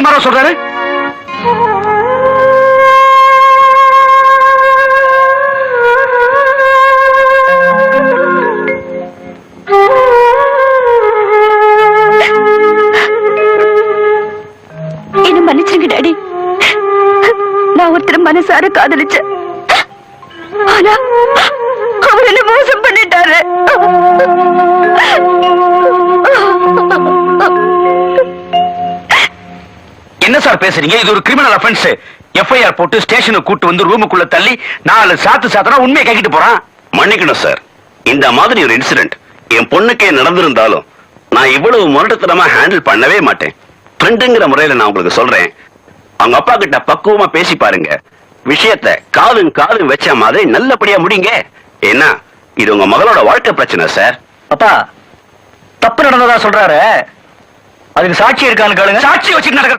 தாறுமாறா சொல்றாரு? நான் ஒருத்தர் மனசார காதலிச்சேன். ஆனா என்ன சார் பேசுறீங்க? இது ஒரு கிரிமினல் அஃபென்ஸ் எஃப்ஐஆர் போட்டு ஸ்டேஷனுக்கு கூட்டு வந்து ரூமுக்குள்ள தள்ளி நாலு சாத்து சாத்தனா உண்மையை கேக்கிட்டு போறான். மன்னிக்கணும் சார். இந்த மாதிரி ஒரு இன்சிடென்ட் என் பொண்ணுக்கே நடந்திருந்தாலும் நான் இவ்வளவு முரட்டுத்தனமா ஹேண்டில் பண்ணவே மாட்டேன். ஃப்ரெண்டுங்கிற முறையில நான் உங்களுக்கு சொல்றேன். அவங்க அப்பா கிட்ட பக்குவமா பேசி பாருங்க. விஷயத்த காதும் காதும் வச்ச மாதிரி நல்லபடியா முடிங்க. ஏன்னா இது உங்க மகளோட வாழ்க்கை பிரச்சனை சார். அப்பா தப்பு நடந்ததா சொல்றாரு? அதுக்கு சாட்சி இருக்கான்னு கேளுங்க. சாட்சி வச்சு நடக்கிற